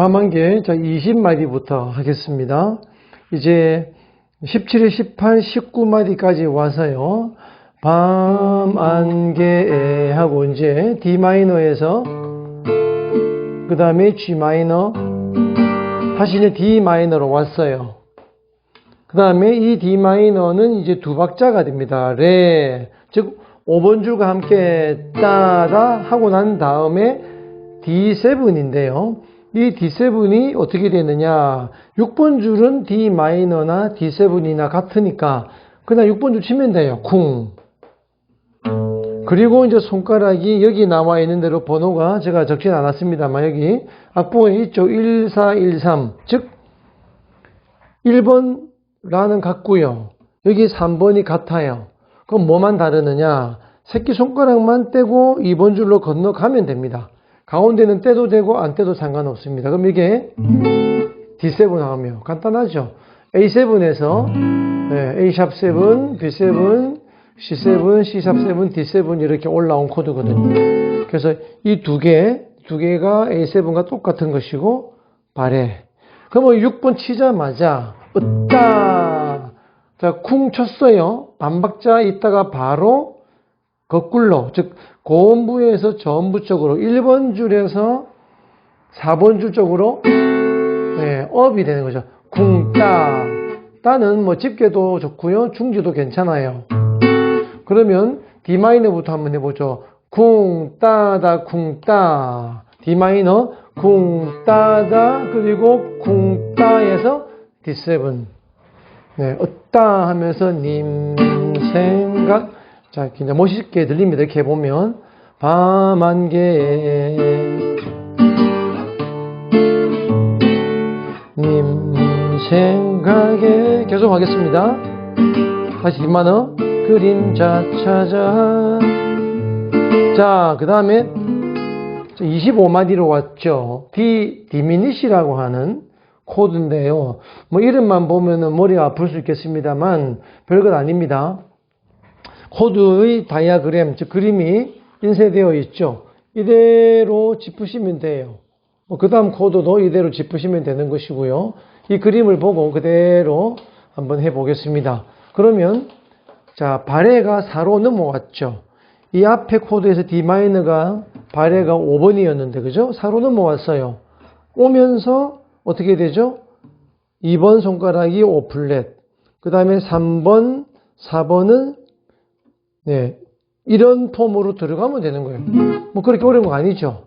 밤한개 자 20마디부터 하겠습니다. 이제 17, 18, 19마디까지 와서요. 밤 안개 하고 이제 D 마이너에서 그 다음에 G 마이너 다시 이제 D 마이너로 왔어요. 그 다음에 이 D 마이너는 이제 두 박자가 됩니다. 레, 즉 5번 줄과 함께 따다 하고 난 다음에 D7인데요. 이 D7이 어떻게 되느냐? 6번 줄은 D 마이너나 D7이나 같으니까 그냥 6번 줄 치면 돼요. 쿵. 그리고 이제 손가락이 여기 나와 있는 대로 번호가 제가 적진 않았습니다만 여기 악보에 있죠. 1413. 즉 1번라는 같고요. 여기 3번이 같아요. 그럼 뭐만 다르느냐? 새끼손가락만 떼고 2번 줄로 건너가면 됩니다. 가운데는 떼도 되고 안 떼도 상관없습니다. 그럼 이게 D7 나오면 간단하죠. A7에서 A-7, B7, C7, C-7, D7 이렇게 올라온 코드거든요. 그래서 이 두 개, 두 개가 A7과 똑같은 것이고 발해. 그러면 6번 치자마자 으따 자, 쿵 쳤어요. 반박자 있다가 바로 거꾸로, 즉 고음부에서 전부 쪽으로 1번 줄에서 4번 줄 쪽으로 네, 업이 되는 거죠. 쿵따. 따는 뭐 집게도 좋고요. 중지도 괜찮아요. 그러면 D 마이너부터 한번 해보죠. 쿵 따다 쿵 따. D 마이너 쿵 따다 그리고 쿵 따에서 D7. 네, 어따 하면서 님 생각 자, 굉장히 멋있게 들립니다. 이렇게 해보면 밤 안개에 님 생각에 계속 하겠습니다. 다시 이만어 그림자 찾아 자, 그 다음에 25마디로 왔죠. D 디미니시라고 하는 코드인데요. 뭐 이름만 보면은 머리가 아플 수 있겠습니다만 별것 아닙니다. 코드의 다이아그램, 즉 그림이 인쇄되어 있죠. 이대로 짚으시면 돼요. 그 다음 코드도 이대로 짚으시면 되는 것이고요. 이 그림을 보고 그대로 한번 해보겠습니다. 그러면 자 발해가 4로 넘어왔죠. 이 앞에 코드에서 D 마이너가 발해가 5번이었는데 그죠? 4로 넘어왔어요. 오면서 어떻게 되죠? 2번 손가락이 5 플랫. 그 다음에 3번, 4번은 네, 이런 폼으로 들어가면 되는 거예요. 뭐 그렇게 어려운 거 아니죠.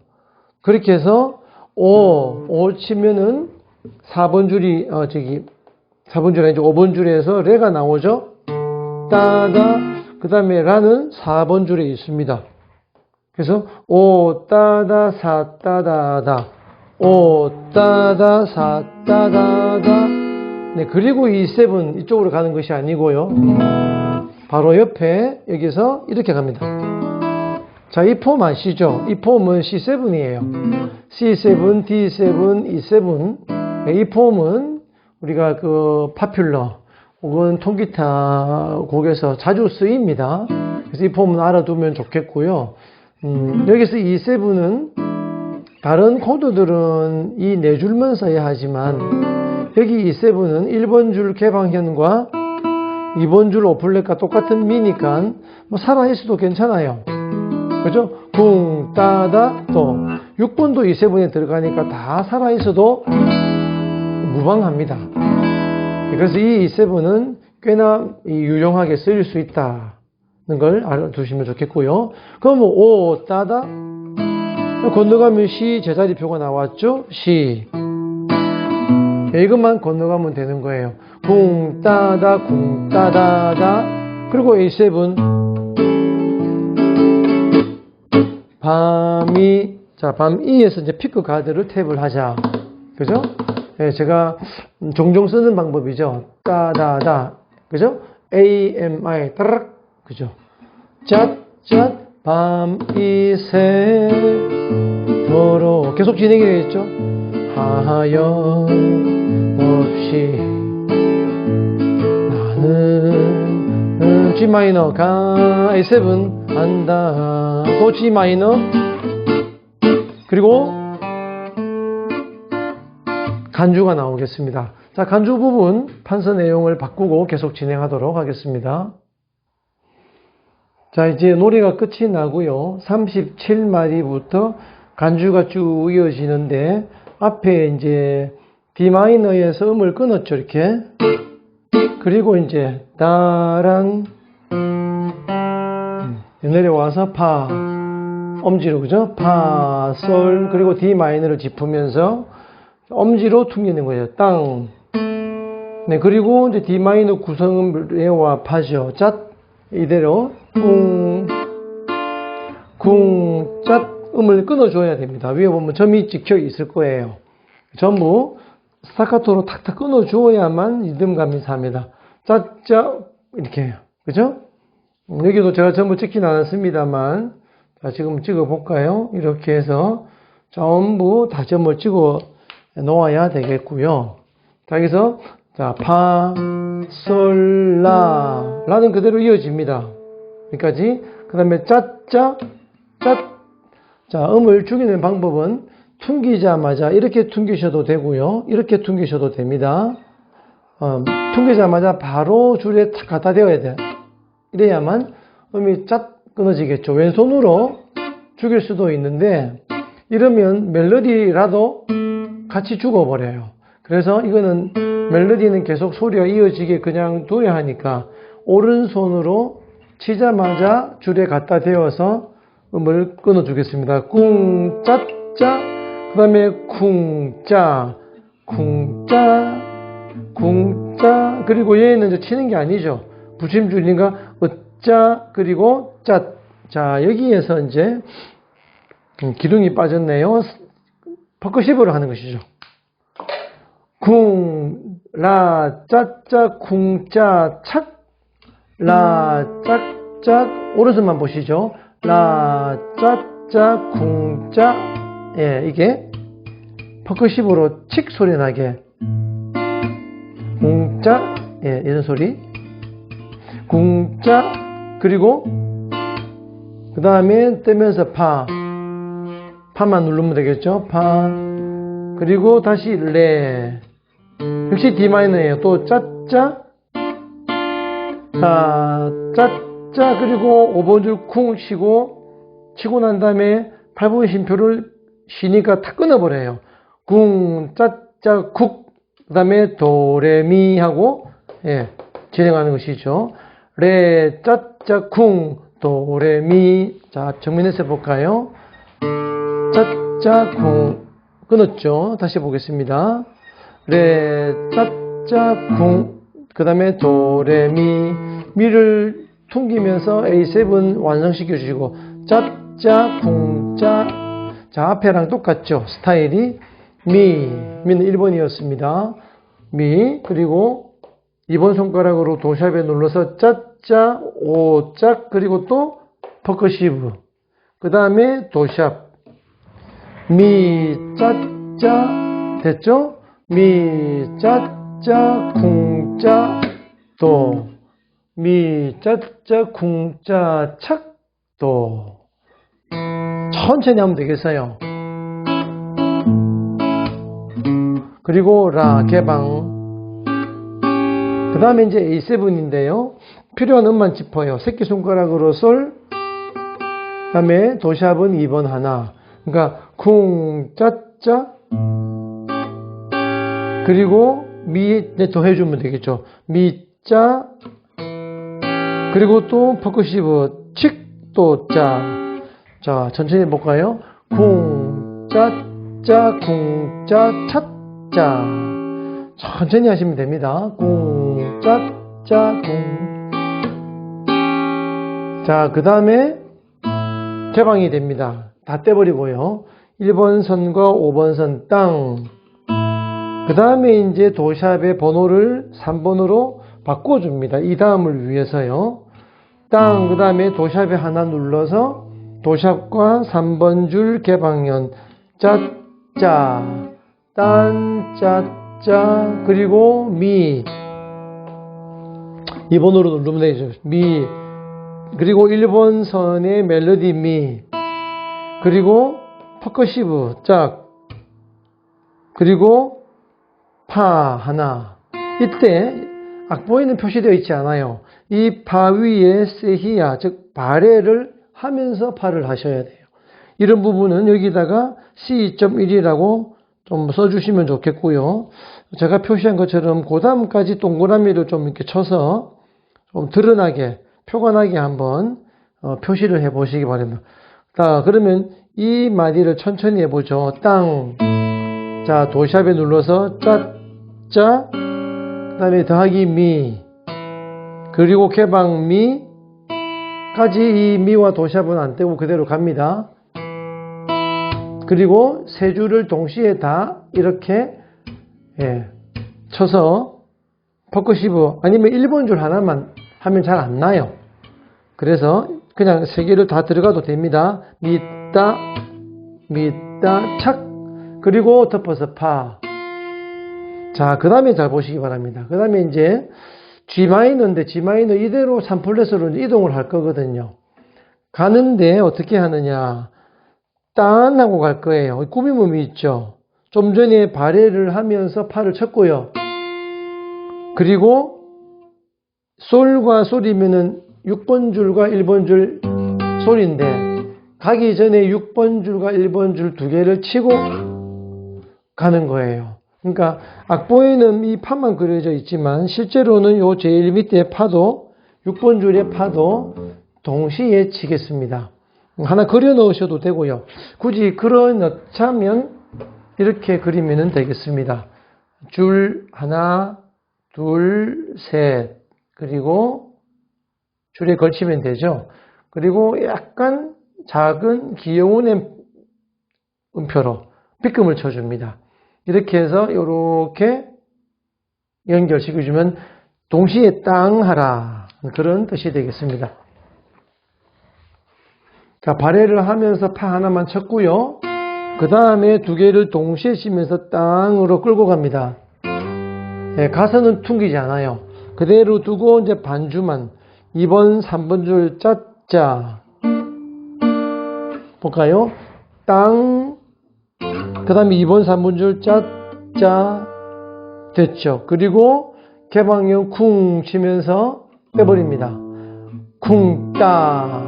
그렇게 해서 5, 5 치면은 4번 줄이 어 저기 4번 줄이 아니죠. 5번 줄에서 레가 나오죠. 따다 그 다음에 라는 4번 줄에 있습니다. 그래서 오 따다 사 따다다 오 따다 사 따다다 네 그리고 이 세븐 이쪽으로 가는 것이 아니고요. 바로 옆에 여기서 이렇게 갑니다. 자, 이 폼 아시죠? 이 폼은 C7이에요. C7, D7, E7. 이 폼은 우리가 그 파퓰러 혹은 통기타 곡에서 자주 쓰입니다. 그래서 이 폼은 알아두면 좋겠고요. 음, 여기서 E7은 다른 코드들은 이 네 줄만 써야 하지만 여기 E7은 1번 줄 개방현과 2번 줄 오플렛과 똑같은 미니까 뭐 살아있어도 괜찮아요. 그죠? 쿵, 따다, 또 6번도 이세 번에 들어가니까 다 살아있어도 무방합니다. 그래서 이 E7은 꽤나 유용하게 쓰일 수 있다는 걸 알아두시면 좋겠고요. 그럼 뭐 오, 따다 건너가면 C 제자리표가 나왔죠? C 이것만 건너가면 되는 거예요. 쿵 따다 쿵 따다다 그리고 A7 밤이 자밤 2에서 이제 피크 가드를 탭을 하자 그죠? 예, 제가 종종 쓰는 방법이죠. 따다다 그죠? AMI 따락 그죠? 잣잣 밤이 새도록 계속 진행이 되겠죠? 하여 없이 나는 G 마이너 가 A7 한다 또 G 마이너 그리고 간주가 나오겠습니다. 자, 간주 부분 판서 내용을 바꾸고 계속 진행하도록 하겠습니다. 자, 이제 노래가 끝이 나고요. 37마디부터 간주가 쭉 이어지는데 앞에 이제 D 마이너에서 음을 끊었죠, 이렇게. 그리고 이제 따란 음, 내려와서 파 엄지로 그죠? 파, 솔 그리고 D 마이너를 짚으면서 엄지로 퉁기는 거예요. 땅. 네, 그리고 이제 D 마이너 구성음 레와 파죠. cat 이대로 쿵, 쿵, cat 음을 끊어줘야 됩니다. 위에 보면 점이 찍혀 있을 거예요. 전부 스타카토로 탁탁 끊어주어야만 리듬감이 삽니다. 짜짜 이렇게 해요. 그죠? 음, 여기도 제가 전부 찍진 않았습니다만 자 지금 찍어 볼까요? 이렇게 해서 전부 다 점을 찍어 놓아야 되겠고요. 자 여기서 자 파, 솔, 라 라는 그대로 이어집니다. 여기까지 그 다음에 짜짜 짜 자, 음을 죽이는 방법은 퉁기자마자 이렇게 퉁기셔도 되고요. 이렇게 퉁기셔도 됩니다. 어, 퉁기자마자 바로 줄에 탁 갖다 대어야 돼. 이래야만 음이 짝 끊어지겠죠. 왼손으로 죽일 수도 있는데 이러면 멜로디라도 같이 죽어버려요. 그래서 이거는 멜로디는 계속 소리가 이어지게 그냥 둬야 하니까 오른손으로 치자마자 줄에 갖다 대어서 음을 끊어주겠습니다. 꿍, 짜짜, 그 다음에 쿵 짜, 쿵 짜, 쿵 짜, 그리고 얘는 이제 치는 게 아니죠. 부침줄인가, 어짜, 그리고 짜. 자, 여기에서 이제 음, 기둥이 빠졌네요. 퍼커시브로 하는 것이죠. 쿵, 라, 짜짜, 쿵짜, 착, 라, 짝짝, 오른손만 보시죠. 라, 짜짜, 쿵짜. 예, 이게 퍼커시브로 칙 소리 나게. 쿵짜, 예, 이런 소리. 쿵짜, 그리고 그 다음에 떼면서 파. 파만 누르면 되겠죠? 파. 그리고 다시 레. 역시 D 마이너예요. 또 짜짜. 자, 짜짜. 그리고 5번 줄 쿵 치고, 치고 난 다음에 8번 심표를 쉬니까 탁 끊어버려요. 쿵, 짜짜, 쿡. 그 다음에 도, 레, 미 하고, 예, 진행하는 것이죠. 레, 짜짜, 쿵, 도, 레, 미. 자, 정면에서 볼까요? 짜짜, 쿵. 끊었죠. 다시 보겠습니다. 레, 짜짜, 쿵. 그 다음에 도, 레, 미. 미를 퉁기면서 A7 완성시켜 주시고, 짜짜, 쿵, 짜. 자, 앞에랑 똑같죠. 스타일이. 미. 미는 1번이었습니다. 미. 그리고 2번 손가락으로 도샵에 눌러서 짜짜, 오짝, 그리고 또 퍼커시브. 그 다음에 도샵. 미, 짜짜, 됐죠? 미, 짜짜, 쿵짜, 도. 미, 짜짜, 쿵짜, 착, 도. 천천히 하면 되겠어요. 그리고 라, 개방. 그 다음에 이제 A7인데요. 필요한 음만 짚어요. 새끼손가락으로 솔, 그 다음에 도샵은 2번 하나. 그러니까 쿵, 짜짜, 그리고 미, 이제 더 해주면 되겠죠. 미, 짜, 그리고 또 퍼커시브, 칙, 또, 짜. 자, 천천히 해볼까요? 쿵, 짜, 짜, 쿵, 짜, 차, 짜. 천천히 하시면 됩니다. 쿵, 쿵. 자, 그 다음에 개방이 됩니다. 다 떼버리고요. 1번 선과 5번 선 땅. 그 다음에 이제 도샵의 번호를 3번으로 바꿔줍니다. 이 다음을 위해서요. 땅, 그 다음에 도샵에 하나 눌러서 도샵과 3번 줄 개방연, 짜짜, 딴, 짜짜, 그리고 미. 2번으로 누르면 되죠. 미. 그리고 1번 선의 멜로디 미. 그리고 퍼커시브 짝. 그리고 파 하나. 이때 악보에는 표시되어 있지 않아요. 이 파 위에 세히야, 즉 발해를 하면서 파를 하셔야 돼요. 이런 부분은 여기다가 C2.1이라고 좀 써주시면 좋겠고요. 제가 표시한 것처럼 그 다음까지 동그라미를 좀 이렇게 쳐서 좀 드러나게, 표가 나게 한번 어, 표시를 해 보시기 바랍니다. 자, 그러면 이 마디를 천천히 해보죠. 땅. 자, 도샵에 눌러서 짜, 짜. 그 다음에 더하기 미. 그리고 개방 미. 까지 이 미와 도샵은 안 떼고 그대로 갑니다. 그리고 세 줄을 동시에 다 이렇게 예, 쳐서 퍼커시브 아니면 1번 줄 하나만 하면 잘 안 나요. 그래서 그냥 세 개를 다 들어가도 됩니다. 밑다, 밑다, 착. 그리고 덮어서 파. 자, 그 다음에 잘 보시기 바랍니다. 그 다음에 이제 G 마이너인데 G 마이너 이대로 3플랫으로 이동을 할 거거든요. 가는데 어떻게 하느냐. 딴 하고 갈 거예요. 꾸미몸이 있죠. 좀 전에 발해를 하면서 팔을 쳤고요. 그리고 솔과 솔이면은 6번 줄과 1번 줄 솔인데 가기 전에 6번 줄과 1번 줄 두 개를 치고 가는 거예요. 그러니까 악보에는 이 파만 그려져 있지만 실제로는 요 제일 밑에 파도 6번 줄의 파도 동시에 치겠습니다. 하나 그려 넣으셔도 되고요. 굳이 그려 넣자면 이렇게 그리면 되겠습니다. 줄 하나, 둘, 셋 그리고 줄에 걸치면 되죠. 그리고 약간 작은 귀여운 음표로 삐끔을 쳐줍니다. 이렇게 해서 이렇게 연결시켜주면 동시에 땅 하라 그런 뜻이 되겠습니다. 자 발해를 하면서 파 하나만 쳤고요. 그 다음에 두 개를 동시에 치면서 땅으로 끌고 갑니다. 네, 가서는 퉁기지 않아요. 그대로 두고 이제 반주만 2번, 3번 줄 짜짜 볼까요? 땅, 그 다음에 2번, 3번 줄 짜짜 됐죠. 그리고 개방형 쿵 치면서 빼버립니다. 쿵, 따.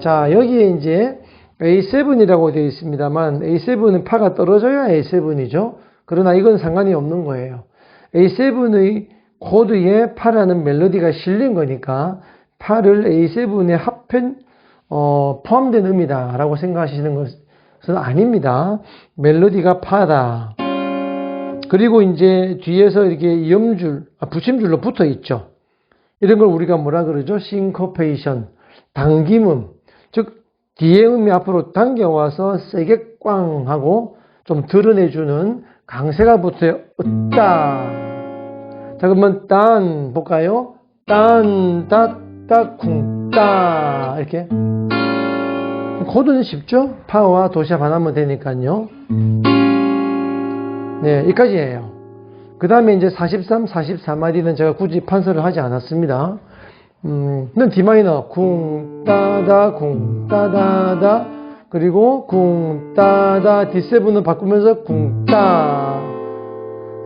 자, 여기에 이제 A7이라고 되어 있습니다만 A7은 파가 떨어져야 A7이죠. 그러나 이건 상관이 없는 거예요. A7의 코드에 파라는 멜로디가 실린 거니까 파를 A7에 합한 어, 포함된 음이다 라고 생각하시는 것은 아닙니다. 멜로디가 파다. 그리고 이제 뒤에서 이렇게 이음줄, 아, 붙임줄로 붙어 있죠. 이런 걸 우리가 뭐라 그러죠? 싱코페이션, 당김음. 즉, 뒤에 음이 앞으로 당겨와서 세게 꽝 하고 좀 드러내주는 강세가 붙어요. 으따. 자, 그러면 딴 볼까요? 딴, 따, 따, 쿵, 따. 이렇게. 코드는 쉽죠? 파와 도시압 하나면 되니까요. 네, 여기까지예요. 그 다음에 이제 43, 44마디는 제가 굳이 판서를 하지 않았습니다. 음, 는 D 마이너, 쿵, 따다, 쿵, 따다다, 그리고 쿵, 따다, D7은 바꾸면서 쿵, 따.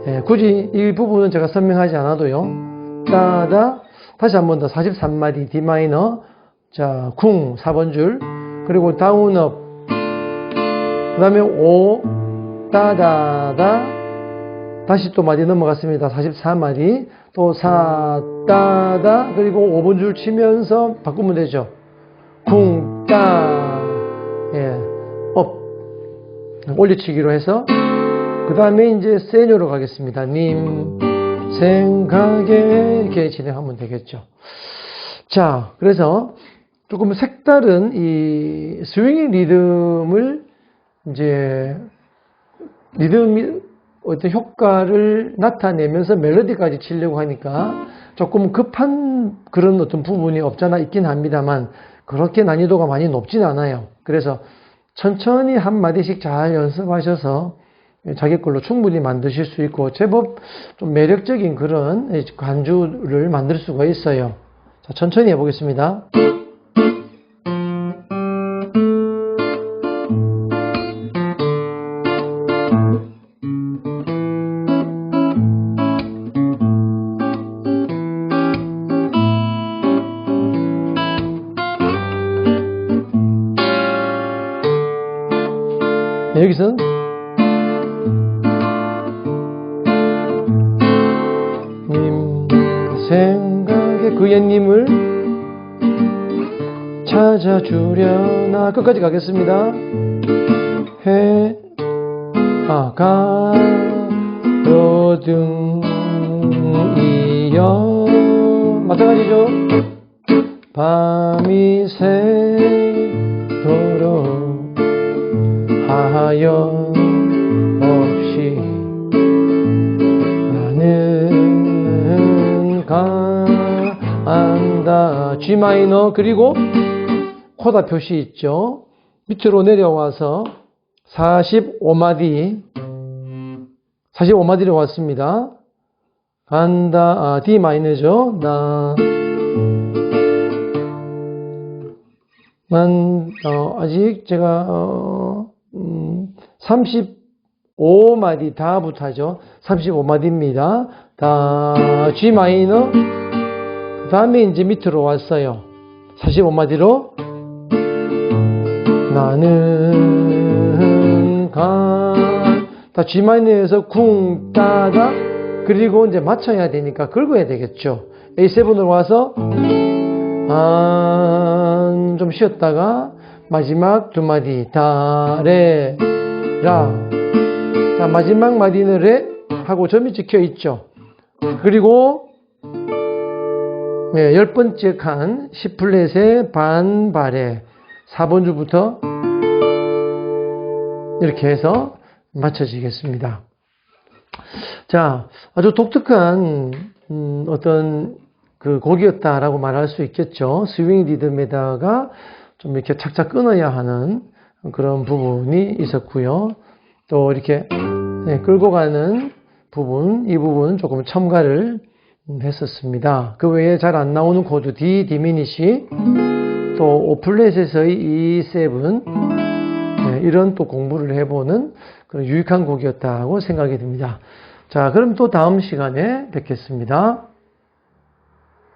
예, 굳이 이 부분은 제가 설명하지 않아도요. 따다, 다시 한 번 더 43마디 D 마이너, 자, 쿵, 4번 줄, 그리고 다운업, 그 다음에 오, 따다다, 다시 또 마디 넘어갔습니다. 44마디. 또 사, 따다. 그리고 5번 줄 치면서 바꾸면 되죠. 쿵, 따. 예. 업. 올려치기로 해서. 그 다음에 이제 세뇨로 가겠습니다. 님, 생각에. 이렇게 진행하면 되겠죠. 자, 그래서 조금 색다른 이 스윙의 리듬을 이제 리듬이 어떤 효과를 나타내면서 멜로디까지 치려고 하니까 조금 급한 그런 어떤 부분이 없잖아 있긴 합니다만 그렇게 난이도가 많이 높진 않아요. 그래서 천천히 한 마디씩 잘 연습하셔서 자기 걸로 충분히 만드실 수 있고 제법 좀 매력적인 그런 간주를 만들 수가 있어요. 자, 천천히 해보겠습니다. 찾아주려나 끝까지 가겠습니다. 해, 아, 가 로등이여 마찬가지죠. 밤이 새도록 하여 없이 나는 간다 G 마이너 그리고 코다 표시 있죠 밑으로 내려와서 45마디 45마디로 왔습니다 간다 아, D 마이너죠 나 만, 어, 아직 제가, 어, 음, 35마디 다부터죠. 35마디입니다. 다, G 마이너. 그 다음에 이제 밑으로 왔어요. 45마디로. 나는 간. 다 G 마이너에서 쿵, 따다. 그리고 이제 맞춰야 되니까 긁어야 되겠죠. A7으로 와서 안, 좀 쉬었다가 마지막 두 마디 다, 레, 라. 자, 마지막 마디는 레 하고 점이 찍혀 있죠. 그리고 네, 열 번째 칸 10플랫의 반발에 4번 줄부터 이렇게 해서 맞춰지겠습니다. 자, 아주 독특한 음, 어떤 그 곡이었다라고 말할 수 있겠죠. 스윙 리듬에다가 좀 이렇게 착착 끊어야 하는 그런 부분이 있었고요. 또 이렇게 네, 끌고 가는 부분, 이 부분 조금 첨가를 했었습니다. 그 외에 잘 안 나오는 코드 D 디미니시, 또 오플렛에서의 E7, 네, 이런 또 공부를 해보는 그런 유익한 곡이었다고 생각이 듭니다. 자, 그럼 또 다음 시간에 뵙겠습니다.